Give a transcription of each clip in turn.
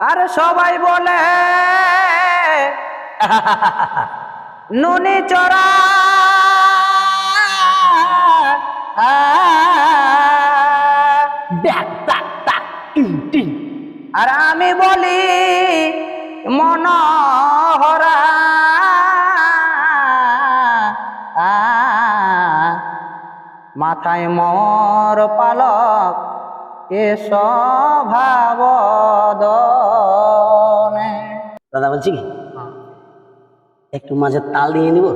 আর সবাই বলে নুনি চড়া আর আমি বলি মনোহরা। মাথায় মোর পালক স্বভাব দাদা বলছি কি? একটু মাঝে তাল দিয়ে নিব?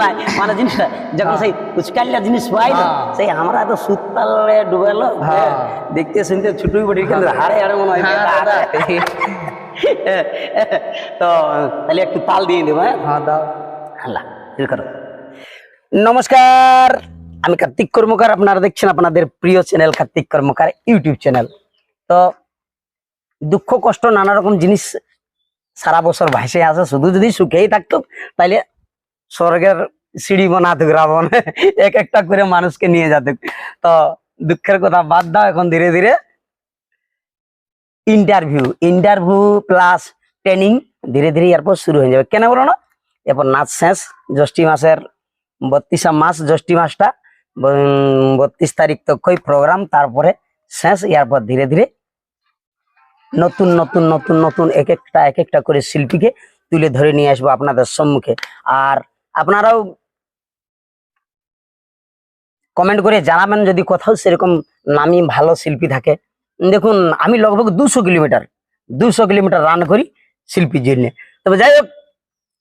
লাই মানে জিনিসটা যখন সেই উচকাল্লা জিনিস পাই না হ্যাঁ। সেই আমরা তো সুত তালে ডুবেলো হ্যাঁ। দেখতে শুনতে ছুটুই পড়ি কিন্তু হাড়ে হাড়ে মনে হয় হ্যাঁ। তো তাহলে একটু তাল দিয়ে দেবো হ্যাঁ? হ্যাঁ দাও শুরু করো। নমস্কার। আমি কার্তিক কর্মকার, আপনারা দেখছেন আপনাদের প্রিয় channel Kartik Karmakar YouTube channel. তো দুঃখ, কষ্ট, নানা রকম জিনিস সারা বছর ভাসে আসে শুধু যদি সুখেই থাকতো, তাইলে স্বর্গের সিঁড়ি বানাতে রাবণ এক একটা করে মানুষকে নিয়ে যেত। তো দুঃখের কথা বাদ দাও, এখন ধীরে ধীরে ইন্টারভিউ ইন্টারভিউ প্লাস ট্রেনিং ধীরে ধীরে এরপর শুরু হয়ে যাবে। কেন বলো না? এরপর নাচ শেষ, জ্যৈষ্ঠী মাসের বত্রিশা মাস, জ্যৈষ্ঠী মাসটা বত্রিশ তারিখ তকই প্রোগ্রাম তারপরে শেষ এরপর ধীরে ধীরে নতুন নতুন নতুন নতুন এক একটা এক একটা করে শিল্পীকে তুলে ধরে নিয়ে আসব আপনাদের সম্মুখে। আর আপনারাও কমেন্ট করে জানাবেন যদি কোথাও সেরকম নামি ভালো শিল্পী থাকে। দেখুন, আমি লগভগ দুশো কিলোমিটার দুশো কিলোমিটার রান করি শিল্পীর জন্যে। তবে যাই হোক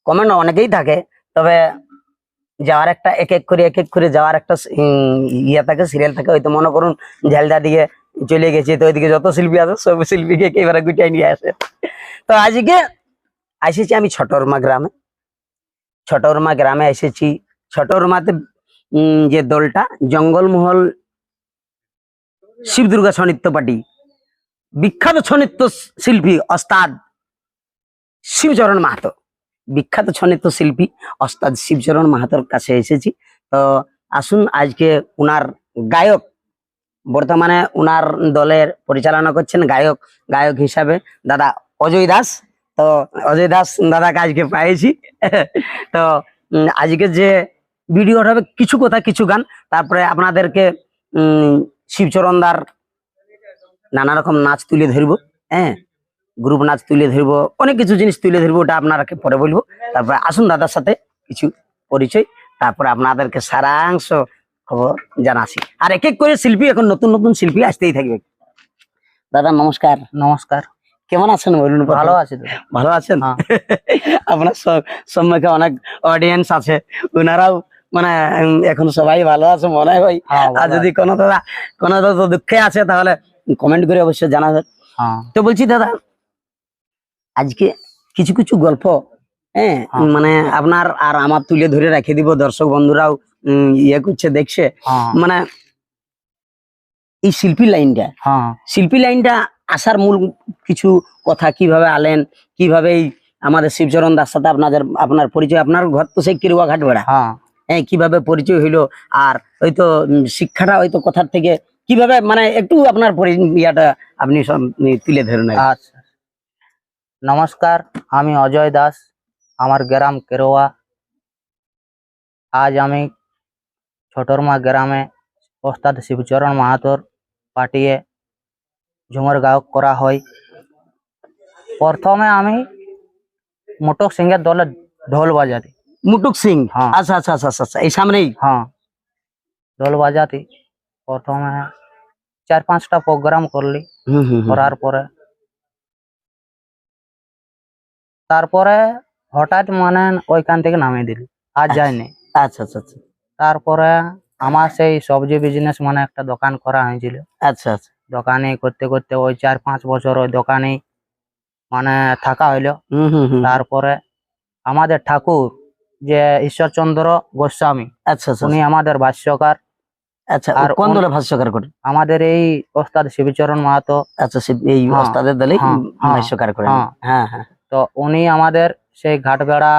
কমেন্ট অনেকেই থাকে, তবে যাওয়ার একটা এক এক করে এক এক করে যাওয়ার একটা ইয়ে থাকে সিরিয়াল থাকে, হয়তো মনে করুন ঝালদা দিকে চলে গেছে, তো ওইদিকে যত শিল্পী আছে, সব শিল্পীকে একেবারে গুটাই নিয়ে আসে। তো আজকে এসেছি আমি ছটরমা গ্রামে। ছটরমা গ্রামে এসেছি। ছটরমাতে যে দলটা, জঙ্গলমহল শিব দুর্গা ছনিত্য পার্টি, বিখ্যাত ছনিত্য শিল্পী অস্তাদ শিবচরণ মাহাতো। বিখ্যাত ছনিত্য শিল্পী ওস্তাদ শিবচরণ মাহাতোর কাছে এসেছি। তো আসুন, আজকে উনার গায়ক, বর্তমানে উনার দলের পরিচালনা করছেন গায়ক গায়ক হিসাবে দাদা অজয় দাস। তো অজয় দাস দাদাকে আজকে পাইছি তো আজকে যে ভিডিওটা হবে, কিছু কথা, কিছু গান, তারপরে আপনাদেরকে শিবচরণ দার নানা রকম নাচ তুলে ধরবো। হ্যাঁ। গ্রুপ নাচ তুলে ধরবো অনেক কিছু জিনিস তুলে ধরবো ওটা আপনারাকে পরে বলব। তারপরে আসুন দাদার সাথে কিছু পরিচয় তারপরে আপনাদেরকে সারাংশ খবর জানাসি আর এক এক করে শিল্পী এখন নতুন নতুন শিল্পী আসতেই থাকবে। দাদা নমস্কার। নমস্কার। কেমন আছেন বলুন? ভালো আছি ভালো আছেন? হ্যাঁ। আপনার সম্মুখে অনেক অডিয়েন্স আছে। ওনারাও মানে এখন সবাই ভালো আছে মনে হয় ভাই। হ্যাঁ, আর যদি কোনো দাদা কোনো দাদা দুঃখে আছে তাহলে কমেন্ট করে অবশ্যই জানাবেন। হ্যাঁ। তো বলছি দাদা আজকে কিছু কিছু গল্প হ্যাঁ হ্যাঁ। মানে আপনার আর আমার তুলে ধরে রেখে দিব দর্শক বন্ধুরাও ইয়ে করছে দেখছে। হ্যাঁ। মানে এই শিল্পী লাইনটা হ্যাঁ। শিল্পী লাইনটা আসার মূল কিছু কথা কীভাবে আলেন কীভাবে আমাদের শিবচরণ দাস সাথে আপনাদের আপনার পরিচয় আপনার ঘর তো সেই কিরুয়া ঘাট বেড়া। হ্যাঁ। কীভাবে পরিচয় হইল আর হয়তো শিক্ষাটা হয়তো কথার থেকে কীভাবে মানে একটু আপনার ইয়াটা আপনি সব তুলে ধরুন। আচ্ছা। নমস্কার আমি অজয় দাস আমার গ্রাম কেরোয়া। আজ আমি ছোটরমা গ্রামে ওস্তাদ শিবচরণ মাহাতোর পাঠিয়ে ঝুমর গায়ক করা হয়। প্রথমে আমি মোটক সিংহের দলে ঢোল বাজাতি। মুটুক সিং? হ্যাঁ। আচ্ছা আচ্ছা আচ্ছা আচ্ছা, আচ্ছা এই সামনেই? হ্যাঁ। ঢোল বাজাতি। প্রথমে চার পাঁচটা প্রোগ্রাম করলি। হুম, হুম, হুম। করার পরে তারপরে হঠাৎ মানে ওইখান থেকে নামিয়ে দিলি আর যায়নি। আচ্ছা আচ্ছা আচ্ছা। তারপরে আমার সেই সবজি বিজনেস মানে একটা দোকান করা হয়েছিল। আচ্ছা আচ্ছা। দোকানে করতে করতে ওই চার পাঁচ বছর ওই দোকানে মানে থাকা হইল। হুম হুম হুম। তারপরে আমাদের ঠাকুর যে ঈশ্বরচন্দ্র গোস্বামী আচ্ছা আচ্ছা উনি আমাদের ভাষ্যকার। আচ্ছা আর কোন দলে ভাষ্যকার করে আমাদের এই ওস্তাদ শিবচরণ মাহাতো। আচ্ছা এই হ্যাঁ, ওস্তাদের দলে হ্যাঁ, ভাষ্যকার করে হ্যাঁ। হ্যাঁ হ্যাঁ। তো উনি আমাদের সেই ঘাটবেড়া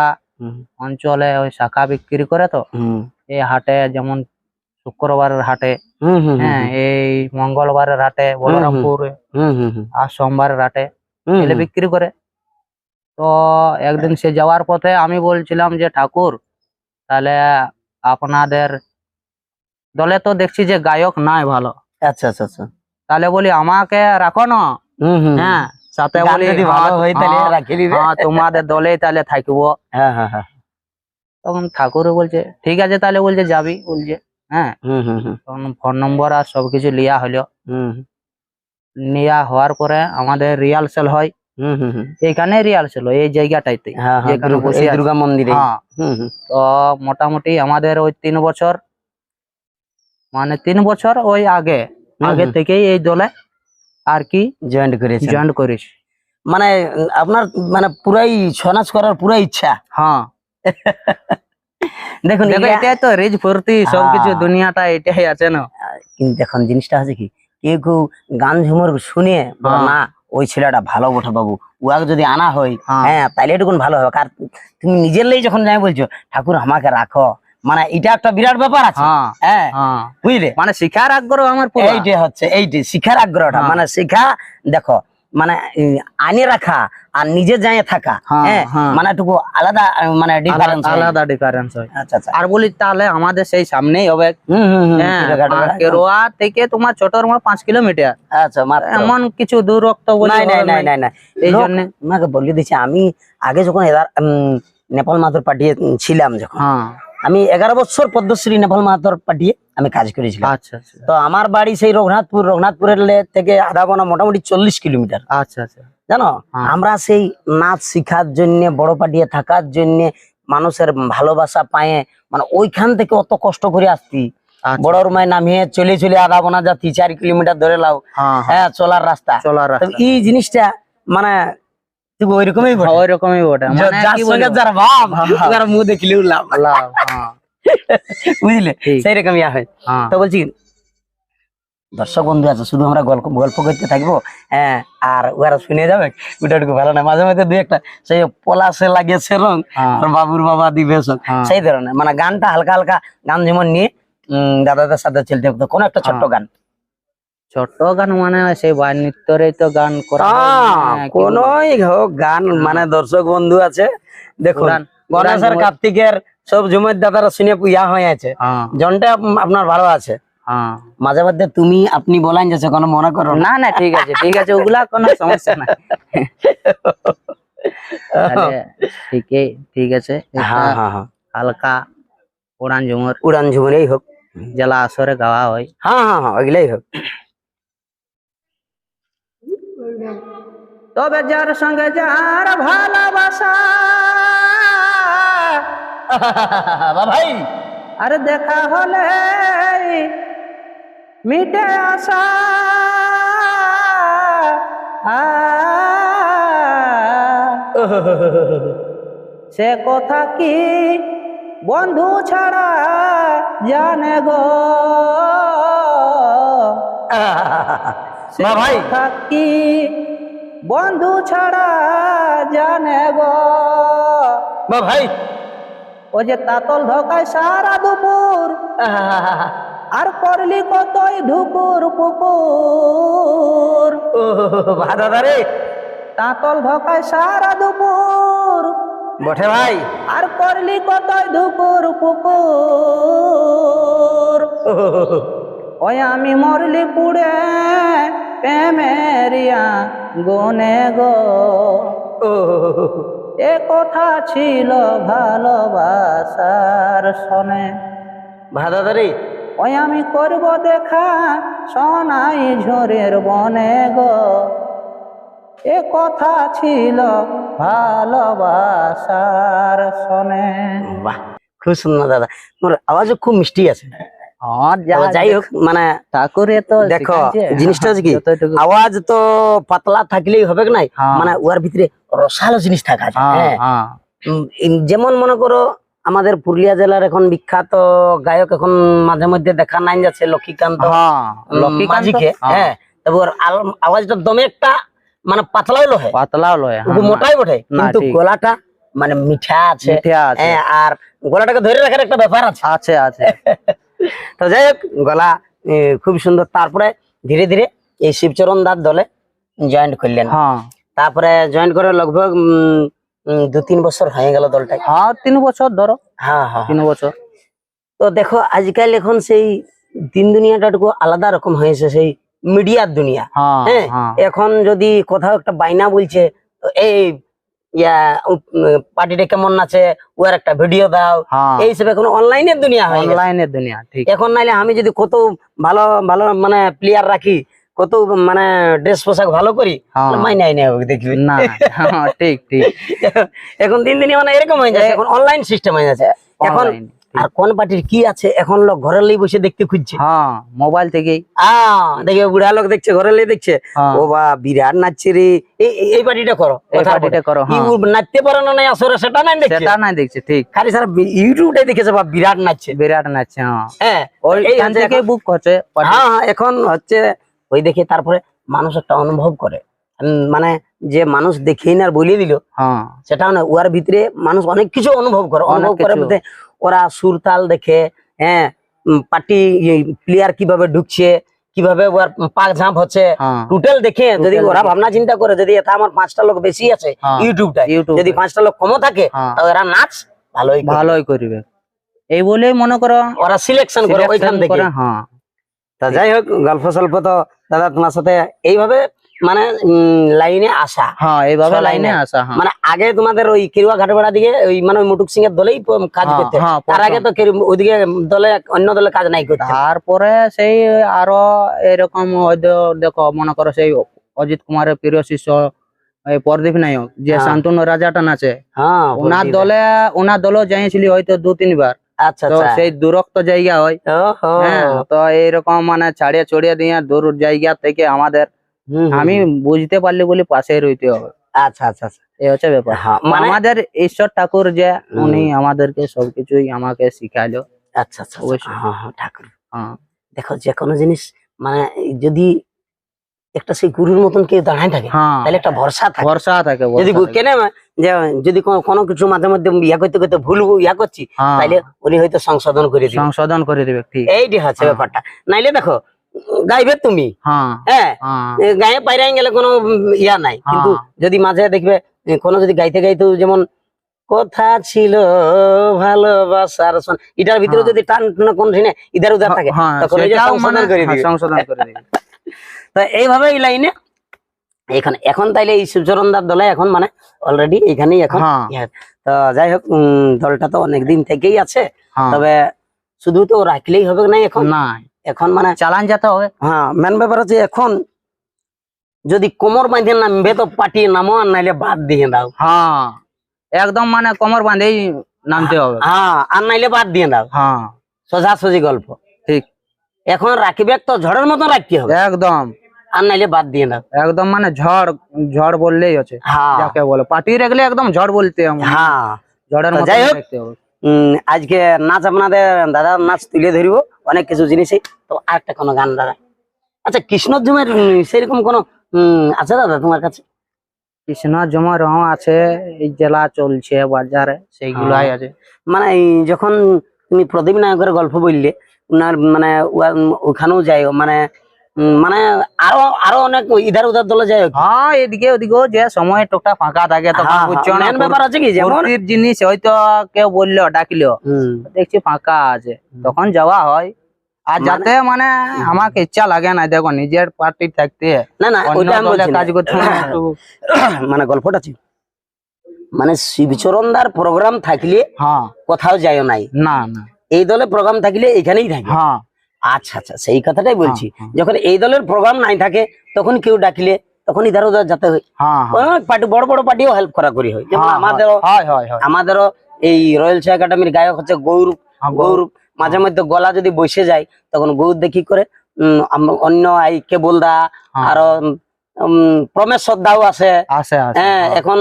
অঞ্চলে ওই শাখা বিক্রি করে তো এই হাটে যেমন শুক্রবারের হাটে হ্যাঁ এই মঙ্গলবারের হাটে বলরামপুর হুম হুম হুম। আর সোমবারের হাটে এলে বিক্রি করে। তো একদিন সে যাওয়ার পথে আমি বলছিলাম যে ঠাকুর তাহলে আপনাদের দলে তো দেখছি যে গায়ক নাই ভালো। আচ্ছা আচ্ছা আচ্ছা। তাহলে বলি আমাকে রাখো না। হ্যাঁ সাথে বলি হ্যাঁ, হ্যাঁ, হ্যাঁ, তোমাদের দলে তাহলে থাকব। তখন ঠাকুর বলছে ঠিক আছে তাহলে বলছে যাবি? বলছে হ্যাঁ। তখন ফোন নম্বর আর সবকিছু লিয়া হলো। হুম নেওয়া হওয়ার পরে আমাদের রিহার্সাল হয়। এইখানে রিহার্সাল হয় এই জায়গাটাইতে দুর্গা- মন্দিরে। তো মোটামুটি আমাদের ওই তিন বছর মানে তিন বছর ওই আগে আগে থেকেই এই দলে আর কি? জয়েন্ট করেছেন। জয়েন্ট করেছি। মানে আপনার মানে পুরাই ছৌ নাচ করার পুরা ইচ্ছা? হ্যাঁ। দেখুন এটাই তো রিজ ফুর্তি সবকিছু হ্যাঁ। দুনিয়াটা এটাই আছে না? কিন্তু দেখুন জিনিসটা আছে কি? কেউ কেউ গান ঝুমুর শুনে হ্যাঁ। না ওই ছেলেটা ভালো বটে বাবু উহাকে যদি আনা হয় হ্যাঁ। হ্যাঁ তাইলে এটুকুন ভালো হবে। কার তুমি নিজের লাই যখন যাই বলছো ঠাকুর আমাকে রাখো। মানে এটা একটা বিরাট ব্যাপার আছে। হ্যাঁ হ্যাঁ হ্যাঁ। বুঝলে? মানে শিখার আগ্রহ আমার এইটা হচ্ছে এইটি শিখার আগ্রহটা। হ্যাঁ। মানে শিখা দেখো মানে আনে রাখা আর নিজে যাই থাকা। হ্যাঁ। মানে একটু আলাদা মানে ডিফারেন্স আলাদা ডিফারেন্স হয়। আচ্ছা আচ্ছা। আর বলি তাহলে আমাদের সেই সামনেই হবে। হ্যাঁ কেরোয়া থেকে তোমার ছোটর মা পাঁচ কিলোমিটার। আচ্ছা এমন কিছু দূরত্ব বলে নাই নাই নাই নাই। নাই এই জন্য আমাকে বলে দিচ্ছে আমি আগে যখন নেপাল মাহাতর পাঠিয়ে ছিলাম যখন আমি এগারো বছর পদ্মশ্রী নেপাল মাহাতর পাঠিয়ে আমি কাজ করেছিলাম। আচ্ছা আচ্ছা। তো আমার বাড়ি সেই রঘুনাথপুর রঘুনাথপুরের থেকে আধা গোনা মোটামুটি চল্লিশ কিলোমিটার। আচ্ছা আচ্ছা। জানো? হ্যাঁ। আমরা সেই নাচ শিখার জন্য বড় পাঠিয়ে থাকার জন্য মানুষের ভালোবাসা পায়ে মানে ওইখান থেকে অত কষ্ট করে আসতি আচ্ছা। বড়র মায় নামিয়ে চলে চলে আধা গোনা যাতি চার কিলোমিটার ধরে লাও। হ্যাঁ হ্যাঁ। হ্যাঁ চলার রাস্তা। চলার রাস্তা। এই জিনিসটা মানে ওইরকমই বটে। ওই রকমই ওটা মানে যার সঙ্গে যার ভাব। তার মুখ দেখলে উঠলাম লাভ, বুঝলে? সেই রকম ইয়া হয়। তো বলছি দর্শক বন্ধু আছে শুধু আমরা গল্প গল্প করতে থাকব হ্যাঁ আর ওরা শুনে যাবে। ওটাটুকু ভালো না মাঝে মাঝে দুই একটা সেই পলাশে লাগিয়েছে রং হ্যাঁ, আর বাবুর বাবা দিবে হ্যাঁ। সেই ধরনের মানে গানটা হালকা হালকা গান যেমন নিয়ে দাদাদের সাথে চলতে কোনো একটা ছোট্ট হ্যাঁ। গান। ছোট গান মানে সেই বাই নৃত্যরেই তো গান করা বলব? কোনই হোক গান মানে দর্শক বন্ধু আছে। দেখুন পুরান- গণেশ আর কার্তিকের সব জুমের দাদারা শুনে ইয়া হয়ে আছে। হ্যাঁ, জনটা আপনার ভালো আছে। হ্যাঁ। মাঝে মধ্যে তুমি আপনি বলেন যাচ্ছে কোনো মনে করো না। না ঠিক আছে ঠিক আছে ওগুলা কোনো সমস্যা না ঠিকই ঠিক আছে হ্যাঁ হ্যাঁ হ্যাঁ। হালকা উড়ান ঝুমুর। উড়ান ঝুমুরেই হোক। জেলা আসরে গাওয়া হয়। হ্যাঁ হ্যাঁ হ্যাঁ ওইগুলাই হোক। তবে যার সঙ্গে যার ভালোবাসা। ভাই। আর দেখা হলে মিটে আসা। সে কথা কি বন্ধু ছাড়া জানে গো? ভাই। কি বন্ধু ছাড়া জানে গো। বা ভাই। ও যে তাতল ধকায় সারা দুপুর আর করলি কতই ঢুকুর পুকুর। দাদা রে। তাতল ধকায় সারা দুপুর বটে ভাই। আর করলি কতই ধুকুর পুকুর। ওই আমি মরলি পুড়ে প্রেমেরিয়া গনে গো। এ কথা ছিল ভালোবাসার সনে বা দাদা রে ওই আমি করব দেখা সোনাই ঝোরের বনে গো। এ কথা ছিল ভালোবাসার সনে বাহ খুব সুন্দর দাদা। তোমার আওয়াজও খুব মিষ্টি আছে। যাই হোক মানে ঠাকুরে তো দেখো, জিনিসটা হচ্ছে কি? আওয়াজ তো পাতলা থাকলেই হবে নাই? হ্যাঁ, মানে ভিতরে রসালো জিনিস থাকা হ্যাঁ, হ্যাঁ। হ্যাঁ, যেমন মনে করো আমাদের পুরুলিয়া জেলার এখন বিখ্যাত গায়ক এখন মাঝে মধ্যে দেখা নাই যাচ্ছে লক্ষ্মীকান্ত। হ্যাঁ, হ্যাঁ, হ্যাঁ। তবে ওর আওয়াজটা দমে একটা মানে পাতলাই লোহে পাতলাও লয় মোটাই বটে কিন্তু। গলাটা মানে মিঠা আছে। হ্যাঁ আর গলাটাকে ধরে রাখার একটা ব্যাপার আছে। আছে আছে। তো যাই হোক গলা খুব সুন্দর। তারপরে ধীরে ধীরে এই শিবচরণ দার দলে জয়েন্ট করলেন। হ্যাঁ। তারপরে জয়েন্ট করে লগভগ দু তিন বছর হয়ে গেল দলটায়। হ্যাঁ তিন বছর ধরো। হ্যাঁ হ্যাঁ তিন বছর। তো দেখো আজকাল এখন সেই দিন দুনিয়াটা একটু আলাদা রকম হয়েছে সেই মিডিয়ার দুনিয়া। হ্যাঁ হ্যাঁ হ্যাঁ। এখন যদি কোথাও একটা বাইনা বলছে তো এই ইয়া পার্টিটা কেমন আছে ওর একটা ভিডিও দাও। হ্যাঁ। এই সব এখন অনলাইনের দুনিয়া হয় অনলাইনের দুনিয়া ঠিক। এখন নাইলে আমি যদি কত ভালো ভালো মানে প্লেয়ার রাখি কত মানে ড্রেস পোশাক ভালো করি হ্যাঁ। মাইনাই নেই দেখবি। না হ্যাঁ, ঠিক ঠিক। এখন দিন দিন মানে এরকম হয়ে যাচ্ছে এখন অনলাইন সিস্টেম হয়ে যাচ্ছে এখন। আর কোন পার্টির কি আছে এখন লোক ঘরের লাই বসে দেখতে খুঁজছে। হ্যাঁ মোবাইল থেকেই। আহ দেখবে বুড়া লোক দেখছে ঘরের লাই দেখছে। হ্যাঁ। ও বা বিরাট নাচছে রে। এই পার্টিটা করো এই পার্টিটা করো হ্যাঁ। নাচতে পারে না নাই আসরে সেটা নাই দেখছে। সেটা নাই দেখছি ঠিক। খালি ইউটিউবটাই দেখেছে বা বিরাট নাচছে। বিরাট নাচছে হ্যাঁ। ওই এই এখান হচ্ছে থেকে বুক করছে হ্যাঁ এখন হচ্ছে ওই দেখে তারপরে মানুষ একটা অনুভব করে। মানে যে মানুষ দেখেই না আর বলিয়ে দিল। হ্যাঁ। সেটা না ওর ভিতরে মানুষ অনেক কিছু অনুভব করে। অনুভব করে ওরা সুরতাল দেখে হ্যাঁ পার্টি প্লেয়ার কীভাবে ঢুকছে কীভাবে ওর পাক ঝাঁপ হচ্ছে হ্যাঁ। টোটাল দেখে যদি ওরা ভাবনা চিন্তা করে যদি এটা আমার পাঁচটা লোক বেশি আছে ইউটিউবটা ইউটিউব যদি পাঁচটা লোক কমও থাকে হ্যাঁ। তো এরা নাচ ভালোই ভালোই করবে। এই বলে মনে করো ওরা সিলেকশন করে ওইখান থেকে। হ্যাঁ। তা যাই হোক গল্প সল্প তো দাদা তোমার সাথে এইভাবে মানে লাইনে আসা। হ্যাঁ এইভাবে লাইনে আসা হ্যাঁ। মানে আগে তোমাদের ওই কেরুয়া ঘাটবেড়া দিকে ওই মানে মুটুক সিং এর দলেই কাজ হ্যাঁ, করতে। হ্যাঁ, তার আগে তো ওইদিকে দলে অন্য দলে কাজ নাই করতে। তারপরে সেই আরও এরকম হয়তো দেখো মনে করো সেই অজিত কুমারের প্রিয় শিষ্য পরদীপ নায়ক যে। শান্তনু রাজাটা নাচে। হ্যাঁ ওনার। দলে ওনার দলও যাইছিলি হয়তো দু তিনবার আচ্ছা আচ্ছা। সেই দূরত্ব জায়গা হয়। হ্যাঁ তো এইরকম মানে ছাড়িয়ে ছড়িয়ে দিয়ে দূর জায়গা থেকে আমাদের আমি বুঝতে পারলে বলে পাশে রইতে হবে। আচ্ছা আচ্ছা আচ্ছা। এই হচ্ছে ব্যাপার। হ্যাঁ, মানে আমাদের ঈশ্বর ঠাকুর যে উনি আমাদেরকে সবকিছুই আমাকে শিখাইলো। আচ্ছা আচ্ছা হ্যাঁ হ্যাঁ ঠাকুর। দেখো যে কোনো জিনিস মানে যদি একটা সেই গুরুর মতন কেউ দাঁড়ায় থাকে তাহলে একটা ভরসা থাকে। ভরসা থাকে যদি কেন যে যদি কোনো- কিছু মাঝে মধ্যে ইয়া করতে করতে ভুল ইয়া করছি তাইলে উনি হয়তো সংশোধন করে দিবেন সংশোধন করে দিবে এইটি হচ্ছে। ব্যাপারটা। নাইলে দেখো গাইবে তুমি? হ্যাঁ হ্যাঁ হ্যাঁ। গায়ে পাইরাই গেলে কোনো ইয়া নাই। কিন্তু। যদি মাঝে দেখবে কোনো যদি গাইতে গাইতে যেমন কথা ছিল ভালোবাসার এটার ভিতরে। যদি টান কোন সিনে ইধার উধার থাকে তখন সংশোধন মানে করে দিবে। সংশোধন করে দিবে। তো এইভাবে এই লাইনে এখন এখন তাইলে এই শিবচরণদার দলে এখন মানে অলরেডি এখানেই এখন তো যাই হোক উম, দলটা তো অনেকদিন থেকেই আছে। তবে শুধু তো রাখলেই হবে না এখন? না এখন মানে চালান যেতে হবে। হ্যাঁ মেন ব্যাপার হচ্ছে এখন যদি কোমর বাঁধে নামবে তো পাটি নামো আর নাইলে বাদ দিয়ে দাও। হ্যাঁ একদম মানে কোমর বাঁধেই নামতে হবে। হ্যাঁ আর নাইলে বাদ দিয়ে দাও। হ্যাঁ। সোজাসুজি গল্প। ঠিক। এখন রাখিবে তো ঝড়ের মতো রাখতে হবে। একদম। আর নাইলে বাদ দিয়ে দাও। একদম মানে ঝড় ঝড় বললেই আছে হ্যাঁ। যাকে বলে। পাটি রাখলে একদম ঝড় বলতে হবে। হ্যাঁ। ঝড়ের মতো দেখতে হবে। আজকে নাচ আপনাদের দাদা নাচ তুলে ধরিব অনেক কিছু জিনিসই তো আরেকটা কোনো গান দাদা? আচ্ছা কৃষ্ণ উম, সেরকম কোনো আছে দাদা তোমার কাছে? কৃষ্ণ জমা রহ আছে এই জেলা চলছে বাজারে সেইগুলাই হ্যাঁ। আছে। মানে যখন তুমি প্রদীপ নায়কের গল্প বললে উনার মানে ওখানেও যাই মানে মানে আরও আরও অনেক ইধার উধার দলে হোক হ্যাঁ এদিকে ওদিকেও যে সময় টোকটা ফাঁকা থাকে তখন হ্যাঁ, বুঝছ হ্যাঁ, না ব্যাপার আছে কি যেমন জিনিস হয়তো কেউ বলল ডাকলো দেখছি ফাঁকা আছে তখন যাওয়া হয়। আর মানে- যাতে মানে আমাকে ইচ্ছা লাগে না দেখো নিজের পার্টি থাকতে। না না ওইটা আমি। কাজ করতে মানে গল্পটা ছিল মানে শিবচরণ দার প্রোগ্রাম থাকলে হ্যাঁ। কোথাও যায় নাই। না না। এই দলে প্রোগ্রাম থাকলে এখানেই থাকে। হ্যাঁ। আচ্ছা আচ্ছা সেই কথাটাই বলছি। হ্যাঁ, যখন এই দলের প্রোগ্রাম নাই থাকে তখন কেউ ডাকলে তখন ইধার উধার যেতে হয়। হ্যাঁ হ্যাঁ। পার্টি বড় বড় পার্টিও হেল্প করা করি হয়। যেমন হ্যাঁ, আমাদেরও হয় হয় হয়। আমাদেরও এই রয়্যাল চা একাডেমির গায়ক হচ্ছে গৌর হ্যাঁ, গৌর মাঝে মধ্যে গলা যদি বসে যায় তখন গৌর দেখি করে? উম, অন্য এই কেবল দা হ্যাঁ, আরও উম, প্রমেশ্বর দাও আছে। হ্যাঁ হ্যাঁ, এখন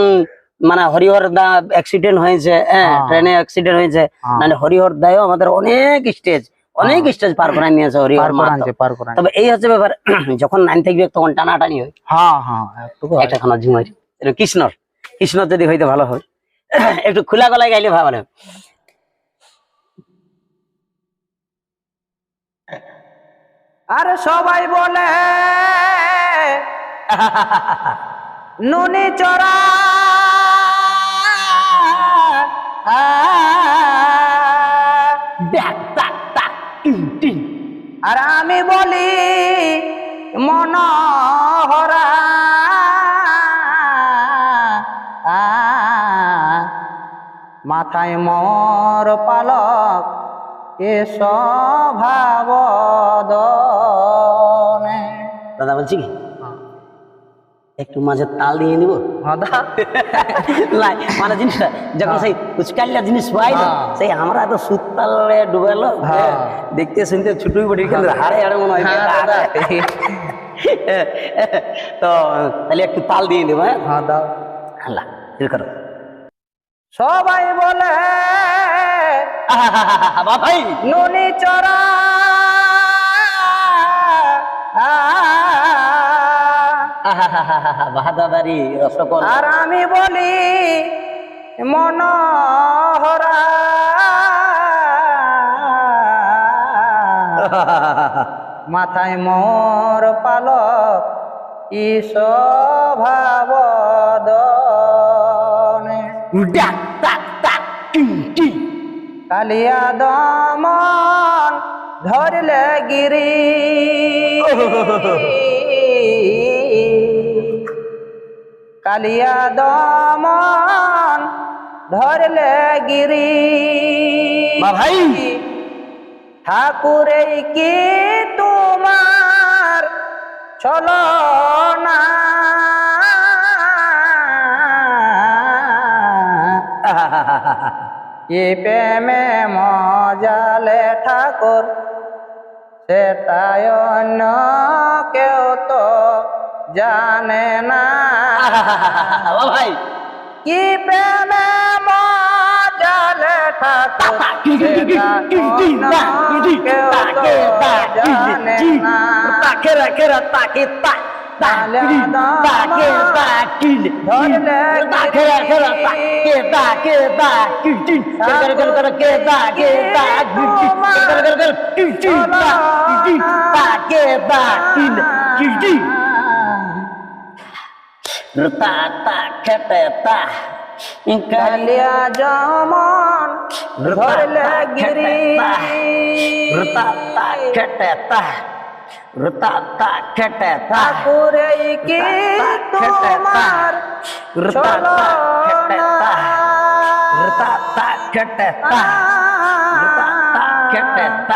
মানে হরিহর দা অ্যাক্সিডেন্ট হয়েছে। হ্যাঁ হ্যাঁ। ট্রেনে অ্যাক্সিডেন্ট হয়েছে। হ্যাঁ, মানে হরিহর দাও আমাদের অনেক স্টেজ অনেক স্টেজ পার করে নিয়েছে পার করে আনছে পার করে তবে এই হচ্ছে ব্যাপার যখন নাইন থাকবে তখন টানাটানি হয়। হ্যাঁ হ্যাঁ একটু একটা খানা ঝুমাই কৃষ্ণর। কৃষ্ণর যদি হইতে ভালো হয়। একটু খোলা গলায় গাইলে ভালো হয়। আর সবাই বলে নুনি চড়া। আর আমি বলি মনহরা মাথায় মর পালক এ স্বভাব দাদা বলছি কি? একটু মাঝে তাল দিয়ে নিব। মানে জিনিসটা যখন সেই উচকাল্লা জিনিস পাই হ্যাঁ। সেই আমরা তো সুতালে ডুবেলো হ্যাঁ। দেখতে শুনতে ছুটুই বটি কিন্তু হাড়ে হাড়ে মনে হয় হ্যাঁ। তো তাহলে একটু তাল দিয়ে দেবো হ্যাঁ। হদা। হাল্লা শুরু করো। সবাই বলে ভাই। নুনি চড়া। বাহাদাদারি রসকল আর আমি বলি মনোহরা মাথায় মোর পালক ইসভাব কালিয়া দমন ধরলে গিরি কালিয়া দমন ধরলে গিরি ভাই। ঠাকুরে কি তোমার চলো না এ প্রেমে মজালে ঠাকুর সেটাই অন্য কেউ তো জানে না বা ভাই কি প্রেমে মজালে ঠাকুর সেটা অন্য কেউ তো জানে না তাকেরা কেরা তাকে তাক তালে তাকে তাকিল ধরলে তাকেরা কেরা তাকে তাকে তাকিল কর কর কর কে ইনকা কালিয়া জমন ধরলে গিরি রতা তা খেতে তা রতা তা খেতে তা ঠাকুরে কি তোমার চলো না রতা তা খেতে তা রতা তা খেতে তা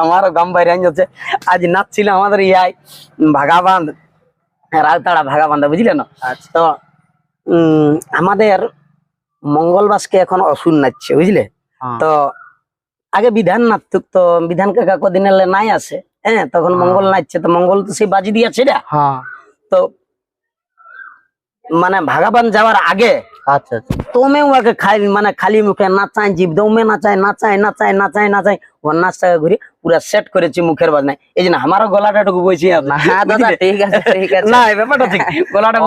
আমার গাম বাইরে যাচ্ছে আজ নাচছে নাচছিল আমাদের ইয়াই ভাগাবান্ধ রাউতাড়া ভাগাবান্ধা বুঝলে না? আচ্ছা। তো আমাদের মঙ্গলবাসকে এখন অসুর নাচছে বুঝলে? হ্যাঁ। তো আগে বিধান নাচতুক তো বিধান কাকা কদিন এলে নাই আসে হ্যাঁ? তখন হ্যাঁ। মঙ্গল নাচছে তো মঙ্গল তো সেই বাজি দিয়েছে রে। হ্যাঁ। তো মানে ভাগাবান যাওয়ার আগে আচ্ছা আচ্ছা। তোমে ওকে খালি মানে খালি মুখে নাচাই জীব দৌমে নাচাই নাচাই নাচাই নাচাই নাচাই ওর নাচটাকে ঘুরে পুরা সেট করেছি মুখের বাজনায়। এই জন্য আমারও গলাটা একটু বসে না। বুঝলে? ঠিক আছে ঠিক না ব্যাপারটা ঠিক। গলাটা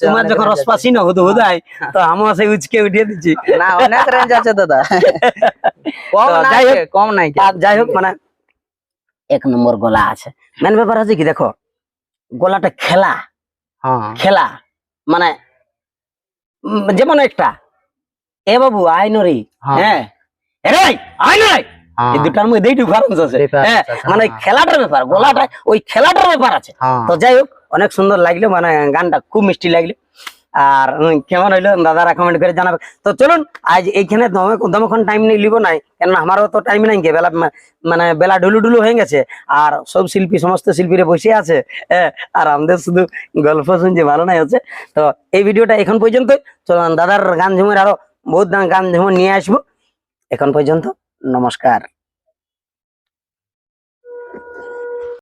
তোমার যখন-। রসপাসি না হুদাই তো সেই উচকে উঠিয়ে দিচ্ছি। না অনেক রেঞ্জ আছে দাদা। কম নাই যাই হোক, কম নাই যাই হোক মানে এক নম্বর গলা আছে। মেন ব্যাপার আছে কি দেখো গলাটা খেলা। হ্যাঁ। খেলা মানে যেমন একটা। এ বাবু আয় নরি হ্যাঁ। দুটার মধ্যে ডিফারেন্স আছে। Difference হ্যাঁ আছে, মানে হ্যাঁ। খেলাটার ব্যাপার গলাটা ওই খেলাটার ব্যাপার আছে। হ্যাঁ। তো যাই হোক অনেক সুন্দর লাগল মানে গানটা খুব মিষ্টি লাগল। আর কেমন হইল? দাদারা কমেন্ট করে জানাবে। তো চলুন আজ এইখানে দমে দমক্ষণ টাইম নেই লিব নাই। কেন আমারও তো টাইম নাই বেলা মানে বেলা ডুলু ডুলু হয়ে গেছে। আর সব শিল্পী সমস্ত শিল্পীরা বসে আছে হ্যাঁ, আর আমাদের শুধু গল্প শুনছে ভালো নাই হচ্ছে। তো এই ভিডিওটা এখন পর্যন্ত চলুন দাদার গান ঝুমের আরও বহুত গান ঝুমুর নিয়ে আসব। এখন পর্যন্ত নমস্কার।